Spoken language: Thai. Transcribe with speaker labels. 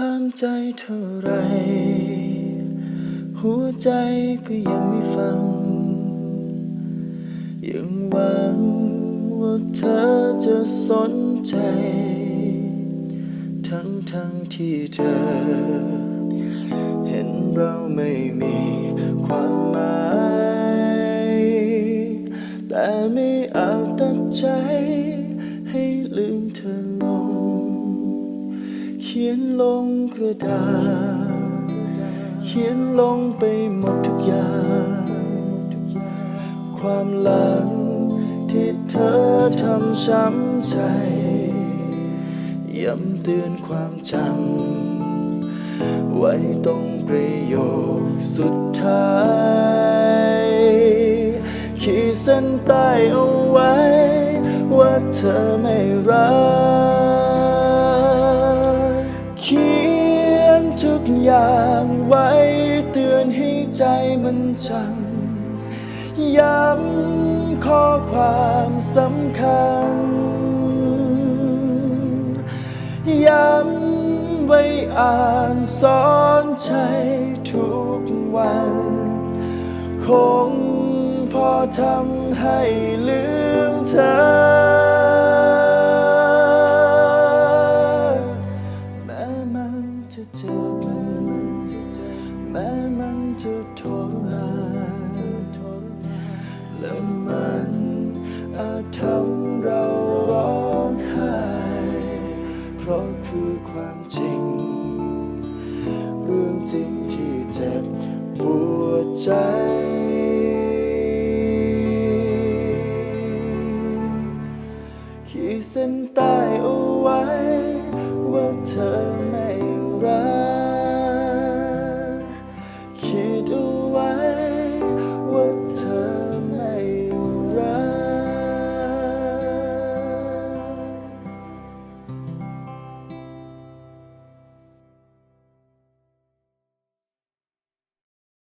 Speaker 1: ห้ามใจเท่าไร หัวใจก็ยังไม่ฟัง ยังหวังว่าเธอจะสนใจ ทั้งทั้งที่เธอ เห็นเราไม่มีความหมาย แต่ไม่อาจตัดใจ ขียนลงกระดาษ เขียนลงไปหมดทุกอย่าง ความหลังที่เธอทำช้ำใจ ย้ำเตือนความจำ ไว้ตรงประโยคสุดท้าย ขีดเส้นใต้เอาไว้ ว่าเธอไม่รัก ทุกอย่างไว้เตือนให้ใจมันจำย้ำข้อความสำคัญ ย้ำไว้อ่านสอนใจทุกวัน คงพอทำให้ลืมเธอ จะเจ็บแม้มันจะทรมานและมันอาจทำเราร้องไห้เพราะคือความจริง เรื่องจริงที่เจ็บปวดใจขีดเส้นใต้เอาไว้ว่าเธอ